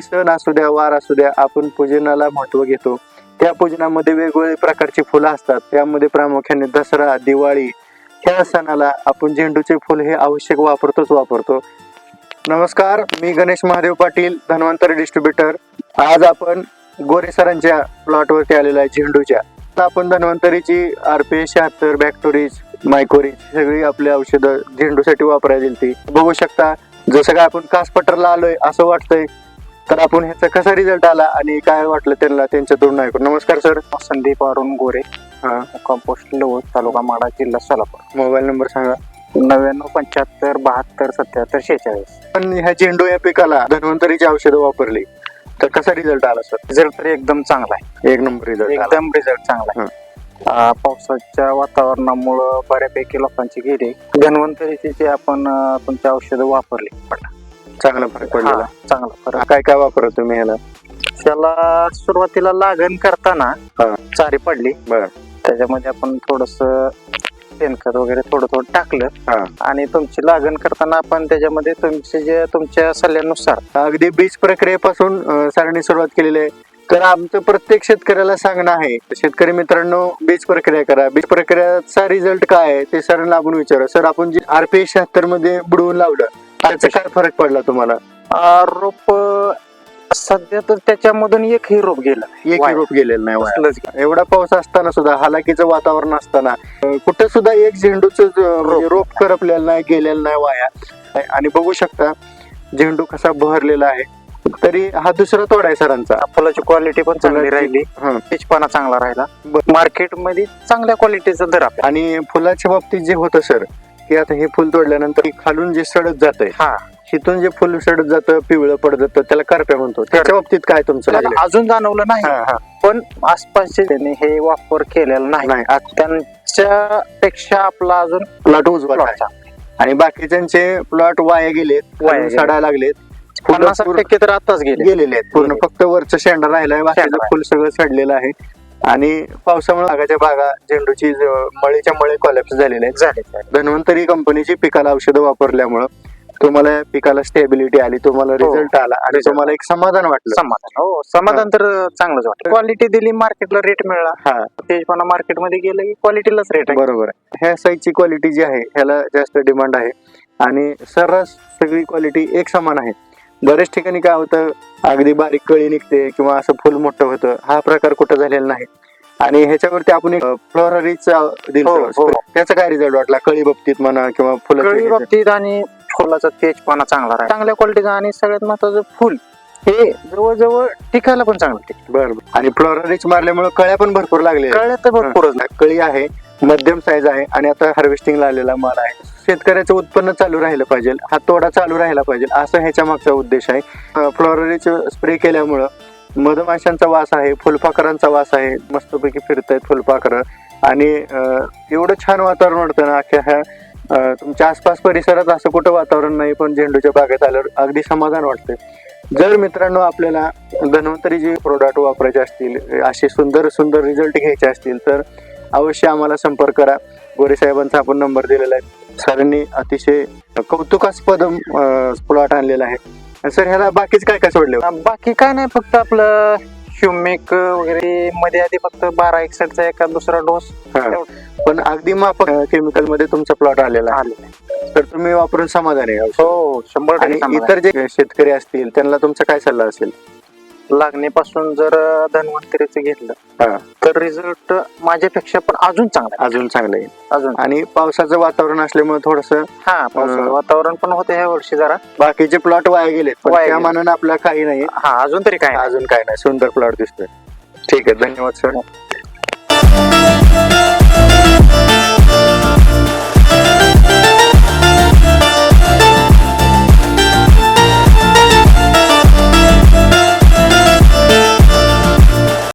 सण असू द्या वार असू द्या आपण पूजनाला महत्त्व घेतो. त्या पूजनामध्ये वेगवेगळे प्रकारची फुलं असतात. त्यामध्ये प्रामुख्याने दसरा दिवाळी ह्या सणाला आपण झेंडूचे फुल हे आवश्यक वापरतोच वापरतो. नमस्कार मी गणेश महादेव पाटील धन्वंतरी डिस्ट्रीब्युटर. आज आपण गोरे सरांच्या प्लॉटवरती आलेलो आहे झेंडूच्या. आपण धन्वंतरीची आरपी शहात्तर बॅक्टोरीज मायकोरीज सगळी आपली औषधं झेंडूसाठी वापरायला ती बघू शकता जसं काय आपण कासपटरला आलोय असं वाटतंय. तर आपण ह्याचा कसा रिझल्ट आला आणि काय वाटलं त्यांना त्यांच्याकडून ऐकून? नमस्कार सर संदीप अरुण गोरे हा. कंपोस्ट लोह तालुका माडा जिल्हा सोलापूर. मोबाईल नंबर सांगा. नव्याण्णव पंच्याहत्तर बहात्तर सत्याहत्तर शेहेचाळीस. पण ह्या झेंडू या पिकाला धन्वंतरीची औषधं वापरली. तर कसा रिझल्ट आला सर रिझल्ट तर एकदम चांगला आहे. एक नंबर रिझल्ट एकदम रिझल्ट चांगला आहे. पावसाच्या वातावरणामुळं बऱ्यापैकी लोकांची गेली. धन्वंतरीची जे आपण तुमची औषधं वापरली. चांगला फरक पडलेला. हा, चांगला फरक. काय काय वापरत तुम्ही ह्याला? त्याला सुरुवातीला लागण करताना हा. चारी पडली. बरं. त्याच्यामध्ये आपण थोडस शेणखत वगैरे थोडं थोडं हा. टाकलं आणि तुमची लागण करताना आपण त्याच्यामध्ये तुमचे जे तुमच्या सल्ल्यानुसार अगदी बीज प्रक्रियेपासून अं, सरांनी सुरुवात केलेली आहे. तर आमचं प्रत्येक शेतकऱ्याला सांगणं आहे शेतकरी मित्रांनो बीज प्रक्रिया करा. बीज प्रक्रियाचा रिझल्ट काय आहे ते सरांना आपण विचारू. सर आपण जे आरपी शहात्तरमध्ये बुडवून लावलं त्याचा काय फरक पडला तुम्हाला रोप सध्या तर त्याच्यामधून एकही रोप गेलं. एक वाया. रोप गेलेलं नाही वाया. एवढा पाऊस असताना सुद्धा हालाकीचं वातावरण असताना अं, कुठं सुद्धा एक झेंडूच रोप करपलेलं नाही गेलेलं नाही वाया आणि बघू शकता झेंडू कसा बहरलेला आहे तरी हा दुसरा तोडा आहे सरांचा फुलाची क्वालिटी पण चांगली फुलाची- राहिली हं. पिचपणा चांगला राहिला. मार्केटमध्ये चांगल्या क्वालिटीचा दर आपला आणि फुलाच्या बाबतीत जे होतं सर की आता हे फुल तोडल्यानंतर खालून जे सडत जातंय हा तिथून जे फुल सडत जातं पिवळं पडत जातं त्याला करप्या म्हणतो त्याच्या बाबतीत काय तुमचं त्याला? अजून जाणवलं नाही हा, हा. पण आसपासचे त्यांनी हे वापर केलेला नाही नाही त्यांच्या पेक्षा आपला अजून प्लॉट उजवा आहे. चांगला. आणि बाकीच्यांचे प्लॉट वाया गेलेत वाया गेले. सडायला लागलेत फुलं पन्नास पूर्ण- टक्के तर आताच गेले गेलेले आहेत पूर्ण. फक्त वरचं शेंडा राहिलाय बाकीचं शेंडा फुल सगळं सडलेलं आहे आणि पावसामुळे बागाच्या बागा झेंडूची मळीच्या मळे कॉलॅप्स झालेले आहेत. धन्वंतरी कंपनीची पिकाला औषधं वापरल्यामुळं तुम्हाला पिकाला स्टेबिलिटी आली तुम्हाला हो. रिझल्ट आला आणि. तुम्हाला एक समाधान वाटलं. समाधान हो समाधान तर चांगलंच वाटतं क्वालिटी दिली मार्केटला रेट मिळाला. हा. तेजपणा मार्केटमध्ये गेलं की क्वालिटीलाच रेट आहे. बरोबर आहे. ह्या साईजची क्वालिटी जी आहे ह्याला जास्त डिमांड आहे. आणि सर्रास सगळी क्वालिटी एक समान आहे. बरेच ठिकाणी काय होतं अगदी बारीक कळी निघते किंवा असं फुल मोठं होतं. हा प्रकार कुठं झालेला नाही. आणि ह्याच्यावरती आपण एक फ्लोररीचा दिलं हो, हो. त्याचा काय रिझल्ट वाटला? कळी बाबतीत म्हणा किंवा कळी फुलं बाबतीत आणि फुलाचा तेजपणा चांगला राहील. चांगल्या क्वालिटीचा आणि सगळ्यात महत्वाचं फुल. हे जवळजवळ टिकायला पण चांगलं टिकतं. बरं आणि फ्लोररीच मारल्यामुळे कळ्या पण भरपूर लागले कळ्या तर भरपूरच कळी आहे. मध्यम साईज आहे आणि आता हार्वेस्टिंगला आलेला माल आहे. शेतकऱ्याचं उत्पन्न चालू राहिलं पाहिजे हा तोडा चालू राहिला पाहिजे असं ह्याच्या मागचा उद्देश आहे. फ्लॉररीचं स्प्रे केल्यामुळं मधमाशांचा वास आहे फुलपाखरांचा वास आहे मस्तपैकी फिरत आहेत फुलपाखरं. आणि एवढं छान वातावरण वाटतं ना अख्ख्या ह्या तुमच्या आसपास परिसरात असं कुठं वातावरण नाही पण झेंडूच्या बागेत आल्यावर अगदी समाधान वाटतं जर मित्रांनो आपल्याला धन्वंतरी जे प्रोडक्ट वापरायचे असतील असे सुंदर सुंदर रिझल्ट घ्यायचे असतील तर अवश्य आम्हाला संपर्क करा. गोरे साहेबांचा आपण नंबर दिलेला आहे. सरांनी अतिशय कौतुकास्पद प्लॉट आणलेला आहे. सर ह्याला बाकीच काय काय सोडले? बाकी काय नाही फक्त आपलं ह्युमिक वगैरे मध्ये आधी फक्त बारा एकसठचा एका दुसरा डोस. पण अगदी माफक केमिकलमध्ये तुमचा प्लॉट आलेला आहे. तर तुम्ही वापरून समाधान आहे हो शंभर आणि इतर जे शेतकरी असतील त्यांना तुमचा काय सल्ला असेल? लागणीपासून जर धन्वंतरीचं घेतलं. तर रिझल्ट माझ्यापेक्षा पण अजून चांगला. अजून चांगलं आहे अजून आणि पावसाचं वातावरण असल्यामुळे थोडस हा पावसाचं वातावरण पण होतं ह्या वर्षी जरा बाकीचे प्लॉट वाया पण वाया गेले. मानानं आपला काही नाही हा अजून तरी काय. अजून काय नाही सुंदर प्लॉट दिसतोय ठीक आहे धन्यवाद सर